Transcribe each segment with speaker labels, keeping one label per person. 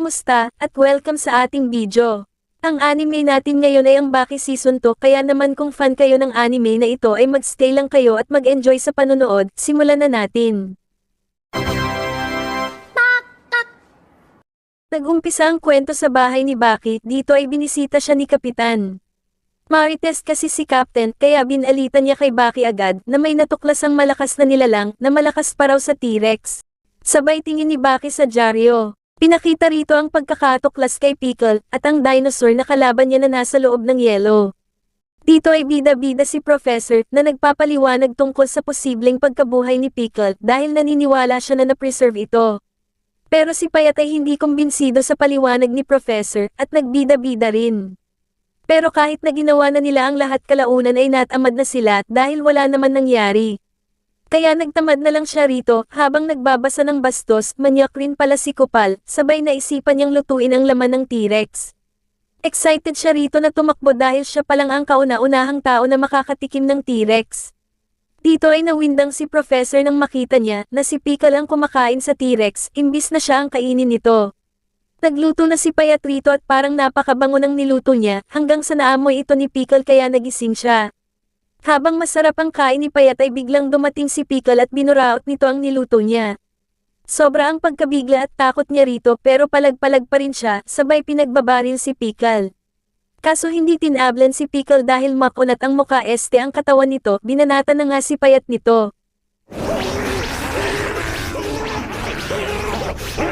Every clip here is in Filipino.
Speaker 1: Musta, at welcome sa ating video. Ang anime natin ngayon ay ang Baki Season 2 kaya naman kung fan kayo ng anime na ito ay magstay lang kayo at mag-enjoy sa panonood, simulan na natin. Nag-umpisa ang kwento sa bahay ni Baki, dito ay binisita siya ni Kapitan. Marites kasi si Captain, kaya binalitan niya kay Baki agad na may natuklasang malakas na nilalang na malakas pa raw sa T-Rex. Sabay tingin ni Baki sa dyaryo. Pinakita rito ang pagkakatuklas kay Pickle at ang dinosaur na kalaban niya na nasa loob ng yelo. Dito ay bida-bida si Professor na nagpapaliwanag tungkol sa posibleng pagkabuhay ni Pickle dahil naniniwala siya na na-preserve ito. Pero si Payat ay hindi kumbinsido sa paliwanag ni Professor at nagbida-bida rin. Pero kahit na ginawa na nila ang lahat kalaunan ay natamad na sila dahil wala naman nangyari. Kaya nagtamad na lang siya rito habang nagbabasa ng bastos, manyak rin pala si Kupal, sabay na isipan niyang lutuin ang laman ng T-Rex. Excited siya rito na tumakbo dahil siya palang ang kauna-unahang tao na makakatikim ng T-Rex. Dito ay nawindang si Professor nang makita niya na si Pickle ang kumakain sa T-Rex imbis na siya ang kainin nito. Nagluto na si Payat rito at parang napakabango ng niluto niya hanggang sa naamoy ito ni Pickle kaya nagising siya. Habang masarap ang kain ni Payat ay biglang dumating si Pickle at binuraot nito ang niluto niya. Sobra ang pagkabigla at takot niya rito pero palag-palag pa rin siya sabay pinagbabaril si Pickle. Kaso hindi tinablan si Pickle dahil makunat ang muka este ang katawan nito, binanata na nga si Payat nito.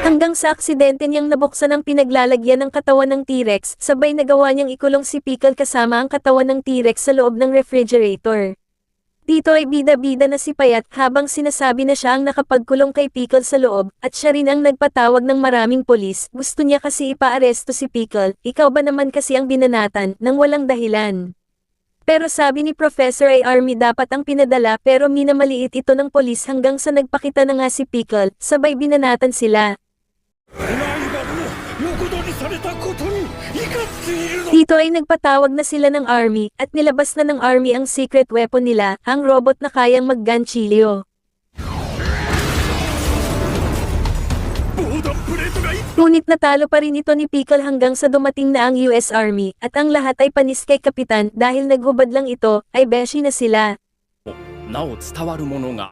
Speaker 1: Hanggang sa aksidente niyang nabuksan ang pinaglalagyan ng katawan ng T-Rex, sabay nagawa niyang ikulong si Pickle kasama ang katawan ng T-Rex sa loob ng refrigerator. Dito ay bida-bida na si Payat habang sinasabi na siya ang nakapagkulong kay Pickle sa loob at siya rin ang nagpatawag ng maraming polis. Gusto niya kasi ipaaresto si Pickle, ikaw ba naman kasi ang binanatan nang walang dahilan. Pero sabi ni Professor ay army dapat ang pinadala pero minamaliit ito ng polis hanggang sa nagpakita na nga si Pickle, sabay binanatan sila. Dito ay nagpatawag na sila ng army, at nilabas na ng army ang secret weapon nila, ang robot na kayang mag-ganchilyo. Ngunit natalo pa rin ito ni Pickle hanggang sa dumating na ang US Army, at ang lahat ay panis kay Kapitan dahil naghubad lang ito, ay beshi na sila.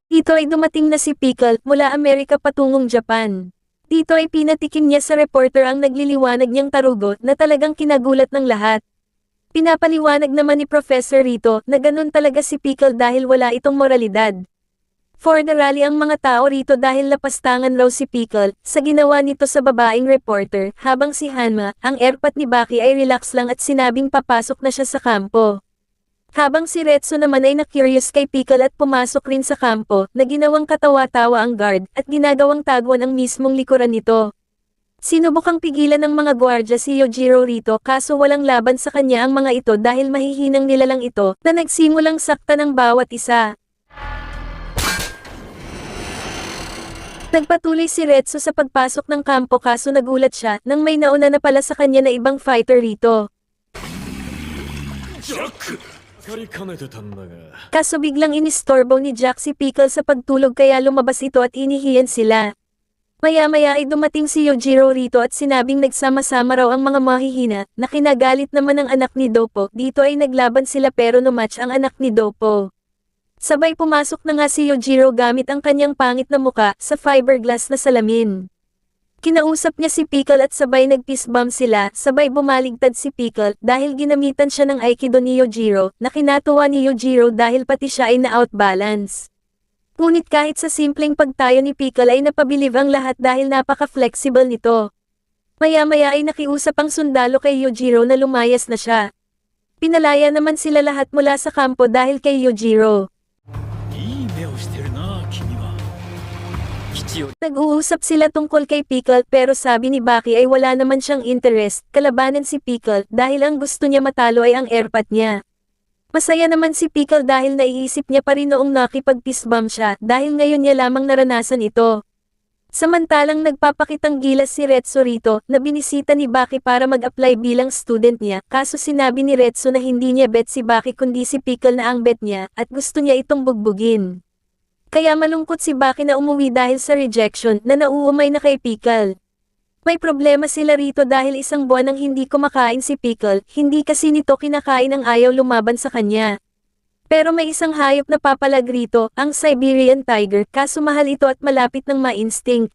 Speaker 1: Dito ay dumating na si Pickle mula Amerika patungong Japan. Dito ay pinatikim niya sa reporter ang nagliliwanag niyang tarugo na talagang kinagulat ng lahat. Pinapaliwanag naman ni Professor Rito na ganun talaga si Pickle dahil wala itong moralidad. For the rally ang mga tao rito dahil lapastangan raw si Pickle sa ginawa nito sa babaeng reporter habang si Hanma, ang airpat ni Baki ay relax lang at sinabing papasok na siya sa kampo. Habang si Retsu naman ay na-curious kay Pickle at pumasok rin sa kampo, na ginawang katawa-tawa ang guard, at ginagawang taguan ang mismong likuran nito. Sinubukang pigilan ng mga gwardya si Yojiro rito kaso walang laban sa kanya ang mga ito dahil mahihinang nilalang ito na nagsimulang sakta ng bawat isa. Nagpatuloy si Retsu sa pagpasok ng kampo kaso nagulat siya nang may nauna na pala sa kanya na ibang fighter rito.
Speaker 2: ジ
Speaker 1: Kaso biglang inistorbo ni Jack si Pickle sa pagtulog kaya lumabas ito at inihiyan sila. Maya-maya ay dumating si Yojiro rito at sinabing nagsama-sama raw ang mga mahihina na kinagalit naman ang anak ni Dopo. Dito ay naglaban sila pero no-match ang anak ni Dopo. Sabay pumasok na nga si Yojiro gamit ang kanyang pangit na muka sa fiberglass na salamin. Kinausap niya si Pickle at sabay nag-peace bomb sila, sabay bumaligtad si Pickle dahil ginamitan siya ng Aikido ni Yojiro, na kinatuwa ni Yojiro dahil pati siya ay na-outbalance. Ngunit kahit sa simpleng pagtayo ni Pickle ay napabilib ang lahat dahil napaka-flexible nito. Maya-maya ay nakiusap ang sundalo kay Yojiro na lumayas na siya. Pinalaya naman sila lahat mula sa kampo dahil kay Yojiro.
Speaker 2: 吉よ
Speaker 1: Nag-uusap sila tungkol kay Pickle pero sabi ni Baki ay wala naman siyang interest, kalabanan si Pickle dahil ang gusto niya matalo ay ang airpat niya. Masaya naman si Pickle dahil naiisip niya pa rin noong nakipag-peace bomb siya dahil ngayon niya lamang naranasan ito. Samantalang nagpapakitang gilas si Retsu rito na binisita ni Baki para mag-apply bilang student niya kaso sinabi ni Retsu na hindi niya bet si Baki kundi si Pickle na ang bet niya at gusto niya itong bugbugin. Kaya malungkot si Baki na umuwi dahil sa rejection na nauumay na kay Pickle. May problema sila rito dahil isang buwan nang hindi kumakain si Pickle, hindi kasi nito kinakain ang ayaw lumaban sa kanya. Pero may isang hayop na papalag rito, ang Siberian Tiger, kaso mahal ito at malapit ng ma-instinct.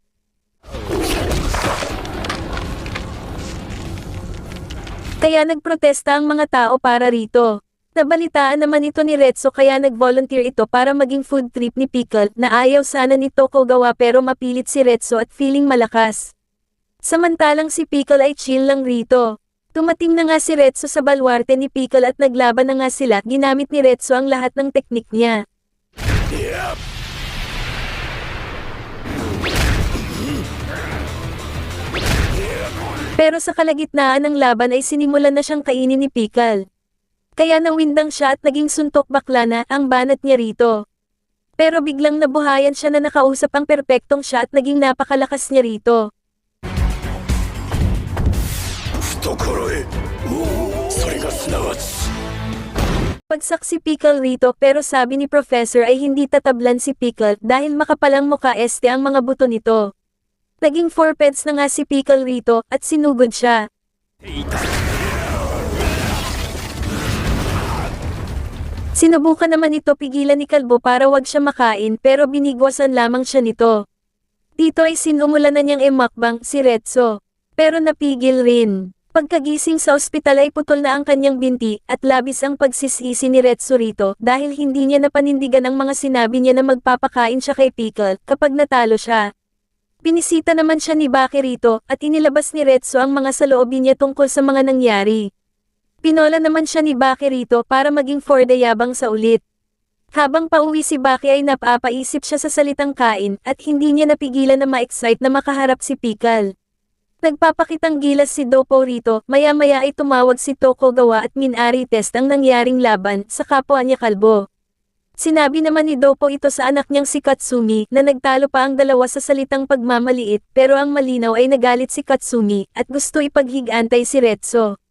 Speaker 1: Kaya nagprotesta ang mga tao para rito. Nabalitaan naman ito ni Retso kaya nag-volunteer ito para maging food trip ni Pickle na ayaw sana ni Tokugawa pero mapilit si Retso at feeling malakas. Samantalang si Pickle ay chill lang rito. Tumating na nga si Retso sa balwarte ni Pickle at naglaban na nga sila ginamit ni Retso ang lahat ng teknik niya. Pero sa kalagitnaan ng laban ay sinimulan na siyang kainin ni Pickle. Kaya nawindang siya at naging suntok bakla na ang banat niya rito. Pero biglang nabuhayan siya na nakausap ang perpektong siya at naging napakalakas niya rito.
Speaker 2: 懐へそれがすなわち
Speaker 1: Pagsak si Pickle rito pero sabi ni Professor ay hindi tatablan si Pickle dahil makapalang mukha este ang mga buto nito. Naging four peds na nga si Pickle rito at sinugod siya.
Speaker 2: いた
Speaker 1: Sinubukan naman ito pigilan ni Kalbo para wag siya makain pero binigwasan lamang siya nito. Dito ay sinumulan na niyang emakbang si Retso. Pero napigil rin. Pagkagising sa ospital ay putol na ang kanyang binti at labis ang pagsisisi ni Retso rito dahil hindi niya napanindigan ang mga sinabi niya na magpapakain siya kay Pickle kapag natalo siya. Pinisita naman siya ni Baki rito at inilabas ni Retso ang mga saloobin niya tungkol sa mga nangyari. Pinola naman siya ni Baki rito para maging for the yabang sa ulit. Habang pauwi si Baki ay napapaisip siya sa salitang kain at hindi niya napigilan na ma-excite na makaharap si Pickle. Nagpapakitang gilas si Dopo rito, maya-maya ay tumawag si Tokugawa at Minari test ang nangyaring laban sa kapwa niya kalbo. Sinabi naman ni Dopo ito sa anak niyang si Katsumi na nagtalo pa ang dalawa sa salitang pagmamaliit pero ang malinaw ay nagalit si Katsumi at gusto ipaghigantay si Retso.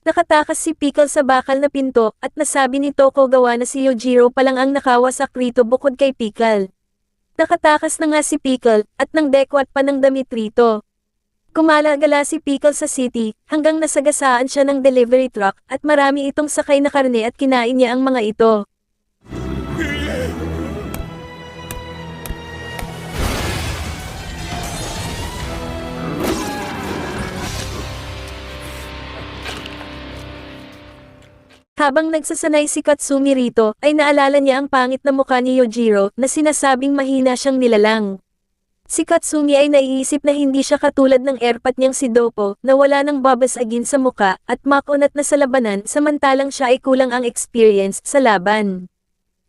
Speaker 1: Nakatakas si Pickle sa bakal na pinto at nasabi ni Tokugawa na si Yojiro pa lang ang nakawasak rito bukod kay Pickle. Nakatakas na nga si Pickle at nang dekwat pa ng damit rito. Kumalagala si Pickle sa city hanggang nasagasaan siya ng delivery truck at marami itong sakay na karne at kinain niya ang mga ito. Habang nagsasanay si Katsumi rito, ay naalala niya ang pangit na mukha ni Yojiro na sinasabing mahina siyang nilalang. Si Katsumi ay naiisip na hindi siya katulad ng airpat niyang si Dopo na wala nang babasagin sa muka at makunat na sa labanan samantalang siya ay kulang ang experience sa laban.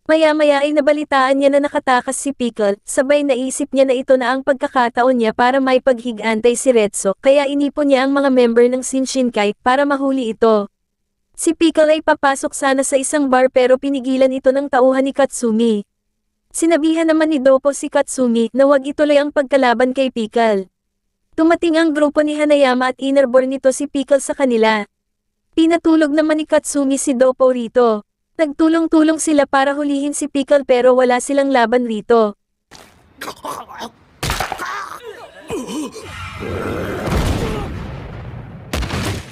Speaker 1: Maya-maya ay nabalitaan niya na nakatakas si Pickle, sabay naisip niya na ito na ang pagkakataon niya para may paghigantay si Retso kaya inipon niya ang mga member ng Shinshinkai para mahuli ito. Si Pickle ay papasok sana sa isang bar pero pinigilan ito ng tauhan ni Katsumi. Sinabihan naman ni Dopo si Katsumi na wag ituloy ang pagkalaban kay Pickle. Tumating ang grupo ni Hanayama at inerborn nito si Pickle sa kanila. Pinatulog naman ni Katsumi si Dopo rito. Nagtulong-tulong sila para hulihin si Pickle pero wala silang laban rito.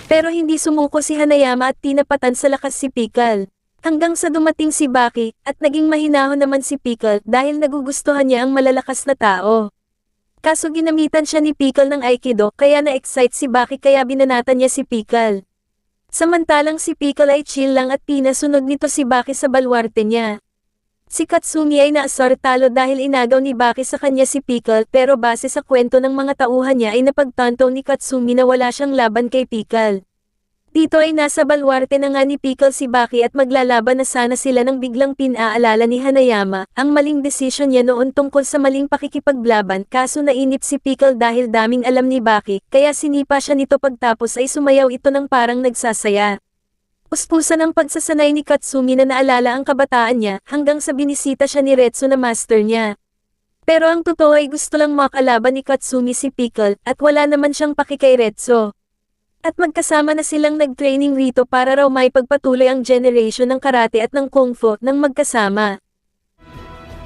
Speaker 1: Pero hindi sumuko si Hanayama at tinapatan sa lakas si Pickle. Hanggang sa dumating si Baki, at naging mahinahon naman si Pickle dahil nagugustuhan niya ang malalakas na tao. Kaso ginamitan siya ni Pickle ng Aikido kaya na-excite si Baki kaya binanatan niya si Pickle. Samantalang si Pickle ay chill lang at pinasunod nito si Baki sa balwarte niya. Si Katsumi ay naasar talo dahil inagaw ni Baki sa kanya si Pickle pero base sa kwento ng mga tauhan niya ay napagtanto ni Katsumi na wala siyang laban kay Pickle. Dito ay nasa balwarte na nga ni Pickle si Baki at maglalaban na sana sila nang biglang pinaalala ni Hanayama ang maling desisyon niya noon tungkol sa maling pakikipaglaban kaso nainip si Pickle dahil daming alam ni Baki kaya sinipa siya nito pagtapos ay sumayaw ito ng parang nagsasaya. Puspusan ang pagsasanay ni Katsumi na naalala ang kabataan niya hanggang sa binisita siya ni Retsu na master niya. Pero ang totoo ay gusto lang makalaban ni Katsumi si Pickle at wala naman siyang paki kay Retsu. At magkasama na silang nag-training rito para raw may pagpatuloy ang generation ng karate at ng kung fu ng magkasama.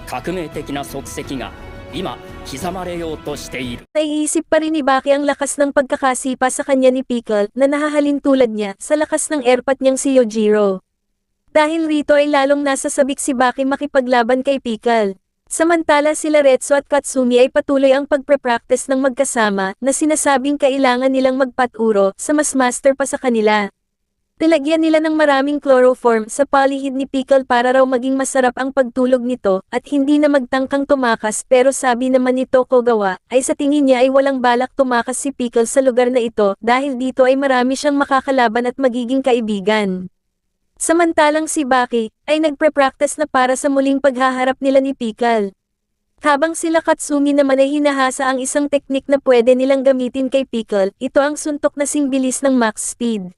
Speaker 3: 革命的な足跡が 今刻まれようとしている
Speaker 1: Naiisip pa rin ni Baki ang lakas ng pagkakasipa sa kanya ni Pickle na nahahalin tulad niya sa lakas ng airpat niyang si Yojiro. Dahil rito ay lalong nasa sabik si Baki makipaglaban kay Pickle. Samantala sila Retsu at Katsumi ay patuloy ang pagpre-practice ng magkasama na sinasabing kailangan nilang magpaturo sa mas master pa sa kanila. Tilagyan nila ng maraming chloroform sa palihid ni Pickle para raw maging masarap ang pagtulog nito at hindi na magtangkang tumakas pero sabi naman ni Tokugawa ay sa tingin niya ay walang balak tumakas si Pickle sa lugar na ito dahil dito ay marami siyang makakalaban at magiging kaibigan. Samantalang si Baki ay nagpre-practice na para sa muling paghaharap nila ni Pickle. Habang sila Katsumi naman ay hinahasa ang isang teknik na pwede nilang gamitin kay Pickle, ito ang suntok na singbilis ng max speed.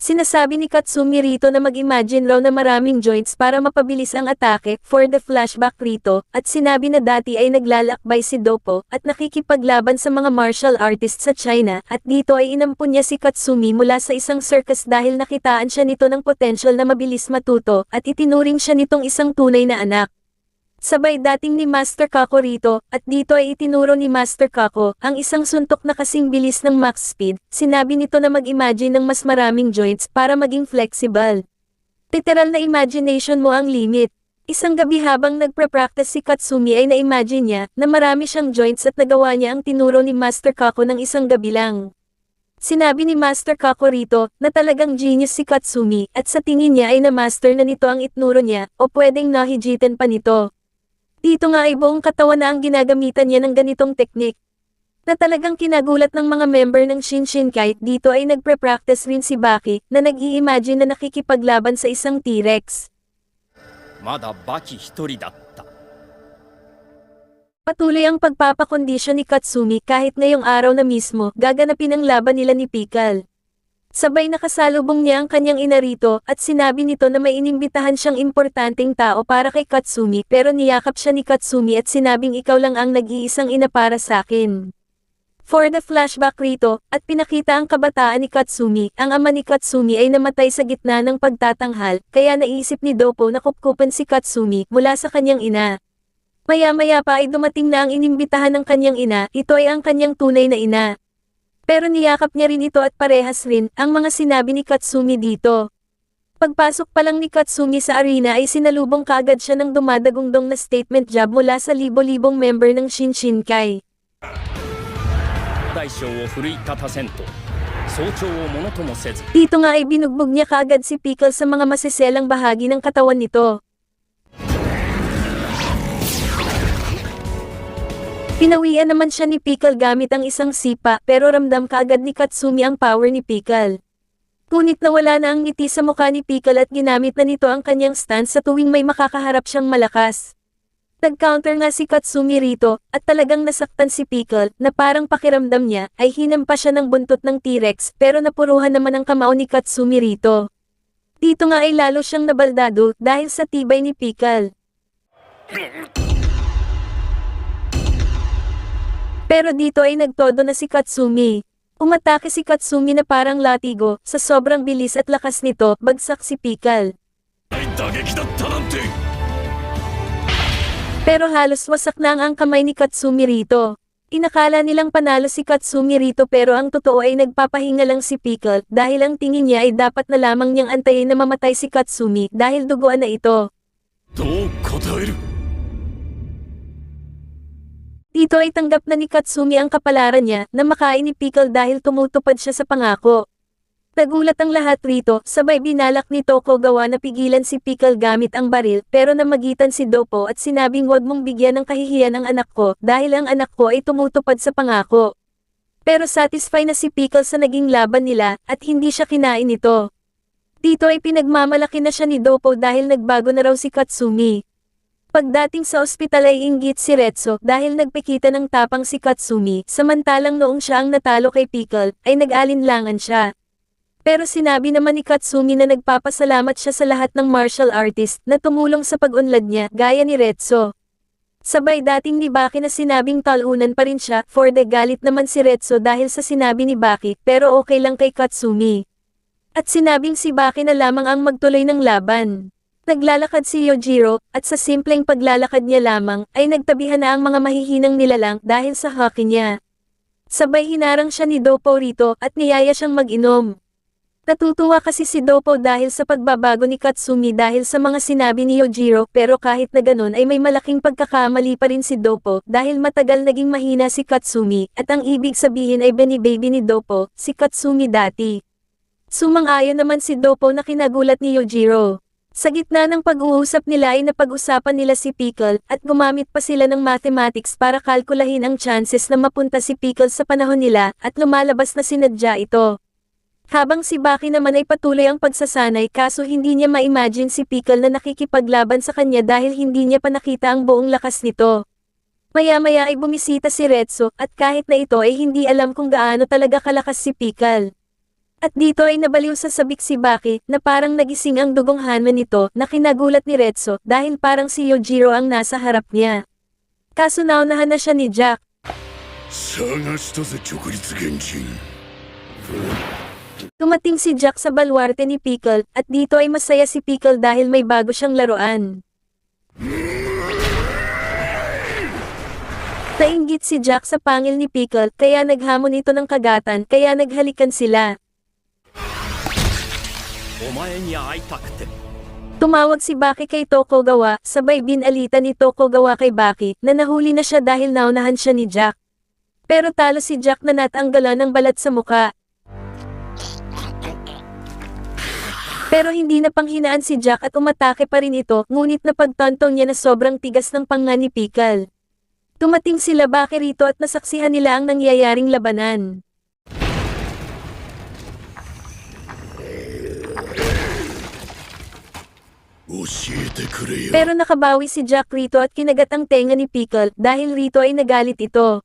Speaker 1: Sinasabi ni Katsumi rito na mag-imagine raw na maraming joints para mapabilis ang atake for the flashback rito at sinabi na dati ay naglalakbay si Dopo at nakikipaglaban sa mga martial artists sa China at dito ay inampun niya si Katsumi mula sa isang circus dahil nakitaan siya nito ng potential na mabilis matuto at itinuring siya nitong isang tunay na anak. Sabay dating ni Master Kako rito, at dito ay itinuro ni Master Kako, ang isang suntok na kasing bilis ng max speed, sinabi nito na mag-imagine ng mas maraming joints para maging flexible. Literal na imagination mo ang limit. Isang gabi habang nagpre-practice si Katsumi ay na-imagine niya na marami siyang joints at nagawa niya ang tinuro ni Master Kako ng isang gabi lang. Sinabi ni Master Kako rito na talagang genius si Katsumi at sa tingin niya ay na-master na nito ang itnuro niya o pwedeng nahijitin pa nito. Dito nga ay buong katawan na ang ginagamitan niya ng ganitong teknik. Na talagang kinagulat ng mga member ng Shinshin kahit dito ay nagpre-practice rin si Baki na nag-i-imagine na nakikipaglaban sa isang T-Rex.
Speaker 3: Mada Baki hitori datta.
Speaker 1: Patuloy ang pagpapakondisyon ni Katsumi kahit ngayong araw na mismo gaganapin ang laban nila ni Pikal. Sabay nakasalubong niya ang kanyang ina rito at sinabi nito na may inimbitahan siyang importanteng tao para kay Katsumi pero niyakap siya ni Katsumi at sinabing ikaw lang ang nag-iisang ina para sa akin. For the flashback rito, at pinakita ang kabataan ni Katsumi, ang ama ni Katsumi ay namatay sa gitna ng pagtatanghal, kaya naisip ni Dopo na kupkupan si Katsumi mula sa kanyang ina. Maya-maya pa ay dumating na ang inimbitahan ng kanyang ina, ito ay ang kanyang tunay na ina. Pero niyakap niya rin ito at parehas rin ang mga sinabi ni Katsumi dito. Pagpasok pa lang ni Katsumi sa arena ay sinalubong kaagad siya ng dumadagundong na statement job mula sa libo-libong member ng Shinshinkai.
Speaker 3: 大将を奮い立たせんと早朝をものともせず
Speaker 1: Dito nga ay binugbog niya kaagad si Pickle sa mga masiselang bahagi ng katawan nito. Pinawian naman siya ni Pickle gamit ang isang sipa pero ramdam kaagad ni Katsumi ang power ni Pickle. Ngunit nawala na ang ngiti sa mukha ni Pickle at ginamit na nito ang kanyang stance sa tuwing may makakaharap siyang malakas. Nag-counter nga si Katsumi rito at talagang nasaktan si Pickle na parang pakiramdam niya ay hinampa siya ng buntot ng T-Rex pero napuruhan naman ang kamao ni Katsumi rito. Dito nga ay lalo siyang nabaldado dahil sa tibay ni Pickle. Pero dito ay nagtodo na si Katsumi. Umatake si Katsumi na parang latigo, sa sobrang bilis at lakas nito, bagsak si Pickle.
Speaker 2: 大打撃だったなんて
Speaker 1: Pero halos wasak na ang kamay ni Katsumi rito. Inakala nilang panalo si Katsumi rito pero ang totoo ay nagpapahinga lang si Pickle dahil ang tingin niya ay dapat na lamang niyang antayin na mamatay si Katsumi dahil duguan na ito.
Speaker 2: どう答える
Speaker 1: dito ay tanggap na ni Katsumi ang kapalaran niya na makain ni Pickle dahil tumutupad siya sa pangako. Nagulat ang lahat rito, sabay binalak ni Tokugawa na pigilan si Pickle gamit ang baril pero namagitan si Dopo at sinabing huwag mong bigyan ng kahihiyan ang anak ko dahil ang anak ko ay tumutupad sa pangako. Pero satisfy na si Pickle sa naging laban nila at hindi siya kinain nito. Dito ay pinagmamalaki na siya ni Dopo dahil nagbago na raw si Katsumi. Pagdating sa ospital ay inggit si Retso dahil nagpikita ng tapang si Katsumi samantalang noong siya ang natalo kay Pickle ay nag-alinlangan siya. Pero sinabi naman ni Katsumi na nagpapasalamat siya sa lahat ng martial artist na tumulong sa pag-unlad niya gaya ni Retso. Sabay dating ni Baki na sinabing talunan pa rin siya for the galit naman si Retso dahil sa sinabi ni Baki pero okay lang kay Katsumi. At sinabing si Baki na lamang ang magtuloy ng laban. Naglalakad si Yojiro, at sa simpleng paglalakad niya lamang, ay nagtabihan na ang mga mahihinang nilalang dahil sa hockey niya. Sabay hinarang siya ni Dopo rito at niyaya siyang mag-inom. Natutuwa kasi si Dopo dahil sa pagbabago ni Katsumi dahil sa mga sinabi ni Yojiro pero kahit na ganun ay may malaking pagkakamali pa rin si Dopo dahil matagal naging mahina si Katsumi at ang ibig sabihin ay beni-baby ni Dopo, si Katsumi dati. Sumang-ayon naman si Dopo na kinagulat ni Yojiro. Sa gitna ng pag-uusap nila ay napag-usapan nila si Pickle at gumamit pa sila ng mathematics para kalkulahin ang chances na mapunta si Pickle sa panahon nila at lumalabas na sinadya ito. Habang si Baki naman ay patuloy ang pagsasanay kaso hindi niya ma-imagine si Pickle na nakikipaglaban sa kanya dahil hindi niya pa nakita ang buong lakas nito. Maya-maya ay bumisita si Retso at kahit na ito ay hindi alam kung gaano talaga kalakas si Pickle. At dito ay nabaliw sa sabik si Baki, na parang nagising ang dugong Hanma nito, na kinagulat ni Retso, dahil parang si Yojiro ang nasa harap niya. Kaso naunahan na siya ni Jack. Tumating si Jack sa balwarte ni Pickle, at dito ay masaya si Pickle dahil may bago siyang laruan. Nainggit si Jack sa pangil ni Pickle, kaya naghamon ito ng kagatan, kaya naghalikan sila.
Speaker 3: O may niya ay takte.
Speaker 1: Tumawag si Baki kay Tokugawa, sabay binalitan ni Tokugawa kay Baki na nahuli na siya dahil naunahan siya ni Jack. Pero talo si Jack na natanggalan ng balat sa muka. Pero hindi na panghinaan si Jack at umatake pa rin ito, ngunit napagtantong niya na sobrang tigas ng panga ni Pickle. Tumating sila Baki rito at nasaksihan nila ang nangyayaring labanan. Pero nakabawi si Jack rito at kinagat ang tenga ni Pickle dahil rito ay nagalit ito.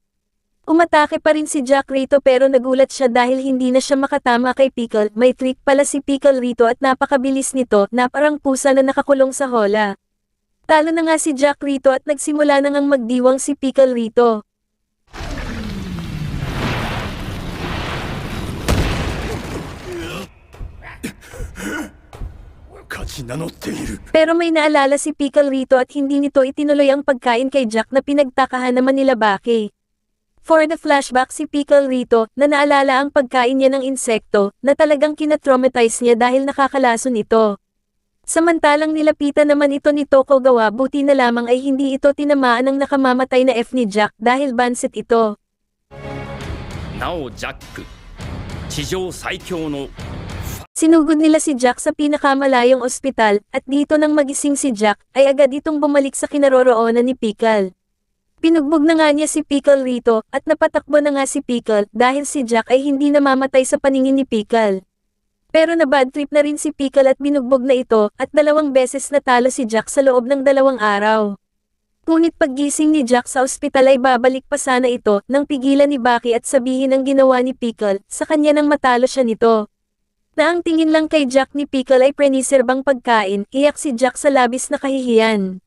Speaker 1: Umatake pa rin si Jack rito pero nagulat siya dahil hindi na siya makatama kay Pickle. May trick pala si Pickle rito at napakabilis nito na parang pusa na nakakulong sa hola. Talo na nga si Jack rito at nagsimula na ngang magdiwang si Pickle rito.
Speaker 2: Huh?
Speaker 1: Pero may naalala si Pickle rito at hindi nito itinuloy ang pagkain kay Jack na pinagtakahan naman nila Baki. For the flashback si Pickle rito na naalala ang pagkain niya ng insekto na talagang kinatraumatize niya dahil nakakalason ito. Samantalang nilapitan naman ito ni Tokugawa buti na lamang ay hindi ito tinamaan ng nakamamatay na F ni Jack dahil bansit ito.
Speaker 3: なおジャック地上最強の
Speaker 1: Sinugod nila si Jack sa pinakamalayong ospital at dito nang magising si Jack ay agad itong bumalik sa kinaroroonan ni Pickle. Pinugbog na nga niya si Pickle rito at napatakbo na nga si Pickle dahil si Jack ay hindi namamatay sa paningin ni Pickle. Pero na bad trip na rin si Pickle at binugbog na ito at dalawang beses natalo si Jack sa loob ng dalawang araw. Ngunit paggising ni Jack sa ospital ay babalik pa sana ito nang pigilan ni Baki at sabihin ang ginawa ni Pickle sa kanya nang matalo siya nito. Na ang tingin lang kay Jack ni Pickle ay preniserbang pagkain, iyak si Jack sa labis na kahihiyan.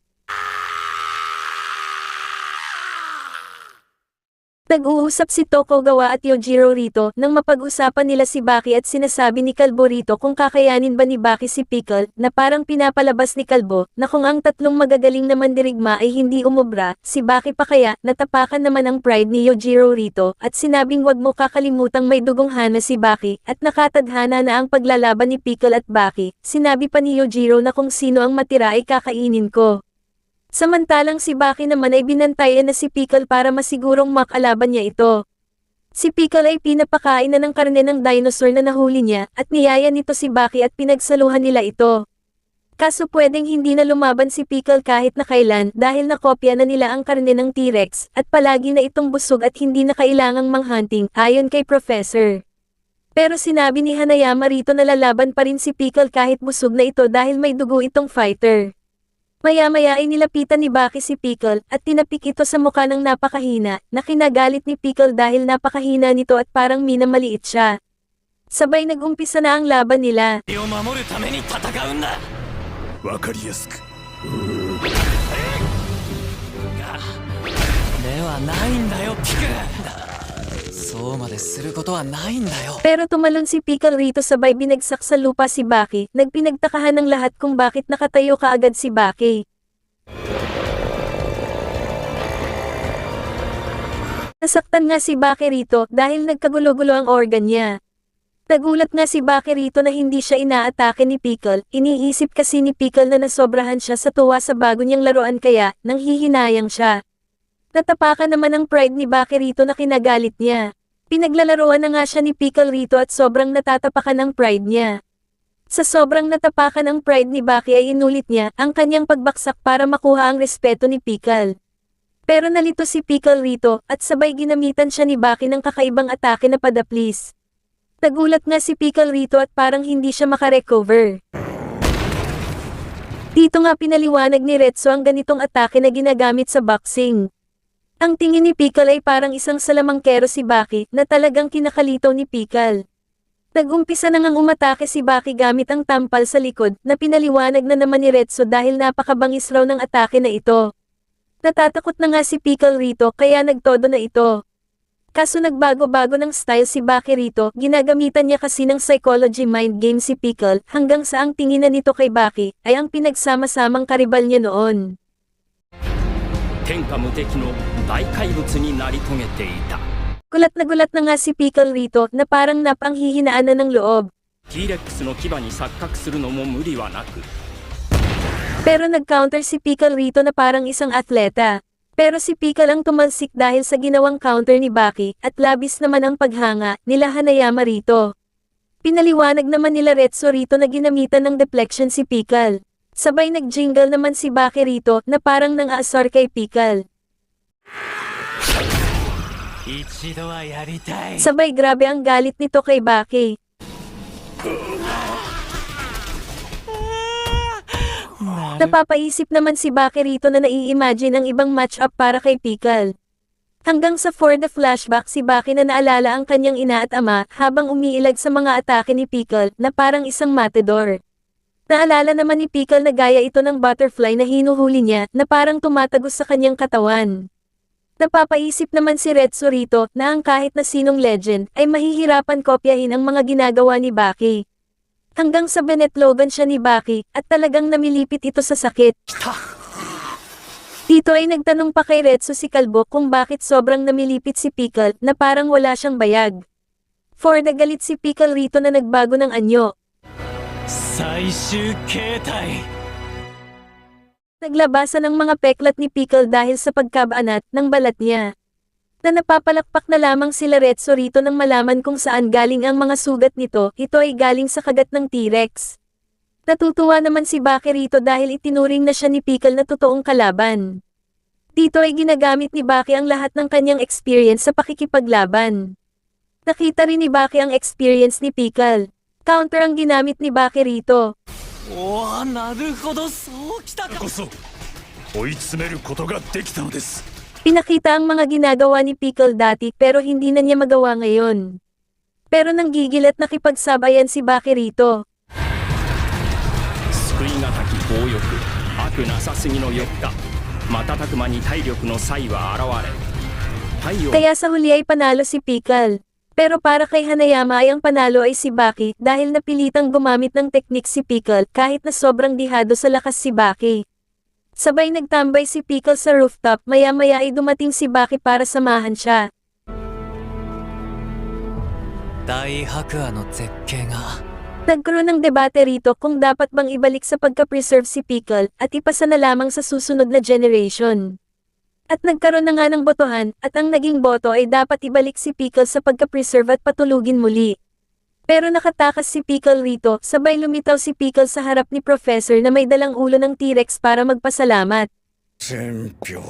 Speaker 1: Nag-uusap si Tokugawa at Yojiro rito nang mapag-usapan nila si Baki at sinasabi ni Kalbo rito kung kakayanin ba ni Baki si Pickle na parang pinapalabas ni Kalbo na kung ang tatlong magagaling na mandirigma ay hindi umubra, si Baki pa kaya natapakan naman ang pride ni Yojiro rito at sinabing wag mo kakalimutang may dugong hana si Baki at nakatadhana na ang paglalaban ni Pickle at Baki. Sinabi pa ni Yojiro na kung sino ang matira ay kakainin ko. Samantalang si Baki naman ay binantayan na si Pickle para masigurong makalaban niya ito. Si Pickle ay pinapakain na ng karne ng dinosaur na nahuli niya at niyaya nito si Baki at pinagsaluhan nila ito. Kaso pwedeng hindi na lumaban si Pickle kahit na kailan dahil nakopya na nila ang karne ng T-Rex at palagi na itong busog at hindi na kailangang manghunting ayon kay Professor. Pero sinabi ni Hanayama rito na lalaban pa rin si Pickle kahit busog na ito dahil may dugo itong fighter. Maya-maya ay nilapitan ni Baki si Pickle at tinapik ito sa mukha ng napakahina na kinagalit ni Pickle dahil napakahina nito at parang minamaliit siya. Sabay nag-umpisa na ang laban nila.
Speaker 3: を守るために戦うんだ
Speaker 2: わかりやすく
Speaker 3: ではないんだよピクル そ
Speaker 4: そうまですることはないんだよ
Speaker 1: Pero tumalon si Pickle rito sabay binagsak sa lupa si Baki, nagpinagtakahan ng lahat kung bakit nakatayo kaagad si Baki. Nasaktan nga si Baki rito dahil nagkagulo-gulo ang organ niya. Nagulat nga si Baki rito na hindi siya inaatake ni Pickle, iniisip kasi ni Pickle na nasobrahan siya sa tuwa sa bago niyang laruan kaya, nang hihinayang siya. Natapakan naman ang pride ni Baki rito na kinagalit niya. Pinaglalaroan na nga siya ni Pickle rito at sobrang natatapakan ang pride niya. Sa sobrang natapakan ang pride ni Baki ay inulit niya ang kanyang pagbaksak para makuha ang respeto ni Pickle. Pero nalito si Pickle rito at sabay ginamitan siya ni Baki ng kakaibang atake na padaplis. Nagulat nga si Pickle rito at parang hindi siya makarecover. Dito nga pinaliwanag ni Retso ang ganitong atake na ginagamit sa boxing. Ang tingin ni Pickle ay parang isang salamangkero si Baki na talagang kinakalitaw ni Pickle. Nag-umpisa na ngang umatake si Baki gamit ang tampal sa likod na pinaliwanag na naman ni Retso dahil napakabangis raw ng atake na ito. Natatakot na nga si Pickle rito kaya nagtodo na ito. Kaso nagbago-bago ng style si Baki rito, ginagamitan niya kasi ng psychology mind game si Pickle hanggang sa ang tingin na nito kay Baki ay ang pinagsama-samang karibal niya noon.
Speaker 3: 天下無敵の 大怪物になり遂げていた
Speaker 1: Gulat na gulat na nga si Pickle rito na parang napanghihinaan na ng loob.
Speaker 3: T-Rex の牙に錯覚するのも無理はなく
Speaker 1: Pero nag-counter si Pickle rito na parang isang atleta. Pero si Pickle ang tumalsik dahil sa ginawang counter ni Baki at labis naman ang paghanga nila Hanayama rito. Pinaliwanag naman nila Retso rito na ginamitan ng deflection si Pickle. Sabay nag-jingle naman si Baki rito na parang nang aasar kay Pickle. Sabay grabe ang galit nito kay Baki. Napapaisip naman si Baki rito na nai-imagine ang ibang match-up para kay Pickle. Hanggang sa for the flashback si Baki na naalala ang kanyang ina at ama habang umiilag sa mga atake ni Pickle na parang isang matador. Naalala naman ni Pickle na gaya ito ng butterfly na hinuhuli niya na parang tumatagos sa kanyang katawan. Napapaisip naman si Retso rito na ang kahit na sinong legend ay mahihirapan kopyahin ang mga ginagawa ni Baki. Hanggang sa benetlogan siya ni Baki at talagang namilipit ito sa sakit. Dito ay nagtanong pa kay Retso si Kalbo kung bakit sobrang namilipit si Pickle na parang wala siyang bayag. For nagalit si Pickle rito na nagbago ng anyo.
Speaker 4: 最终形态
Speaker 1: Naglabasan ng mga peklat ni Pickle dahil sa pagkabanat ng balat niya. Na napapalakpak na lamang sila Retso rito nang malaman kung saan galing ang mga sugat nito, ito ay galing sa kagat ng T-Rex. Natutuwa naman si Baki rito dahil itinuring na siya ni Pickle na totoong kalaban. Dito ay ginagamit ni Baki ang lahat ng kanyang experience sa pakikipaglaban. Nakita rin ni Baki ang experience ni Pickle. Counter ang ginamit ni Baki rito.
Speaker 4: おおなるほどそうきたか
Speaker 2: こそ追い詰めることができたのです
Speaker 1: Pinakita ang mga ginagawa ni Pickle dati pero hindi na niya magawa ngayon. Pero nanggigil at nakipagsabayan si Baki rito.
Speaker 3: 救いがたき強欲悪なさすぎの欲か瞬く間に体力の際は現れ太陽
Speaker 1: Kaya sa huli ay panalo si Pickle. Pero para kay Hanayama ay ang panalo ay si Baki dahil napilitang gumamit ng teknik si Pickle kahit na sobrang dihado sa lakas si Baki. Sabay nagtambay si Pickle sa rooftop maya-maya ay dumating si Baki para samahan siya.
Speaker 4: 大白亜の絶景が
Speaker 1: Nagkaroon ng debate rito kung dapat bang ibalik sa pagka-preserve si Pickle at ipasa na lamang sa susunod na generation. At nagkaroon na nga ng botohan at ang naging boto ay dapat ibalik si Pickle sa pagka-preserve at patulugin muli. Pero nakatakas si Pickle rito, sabay lumitaw si Pickle sa harap ni Professor na may dalang ulo ng T-Rex para magpasalamat.
Speaker 2: 全票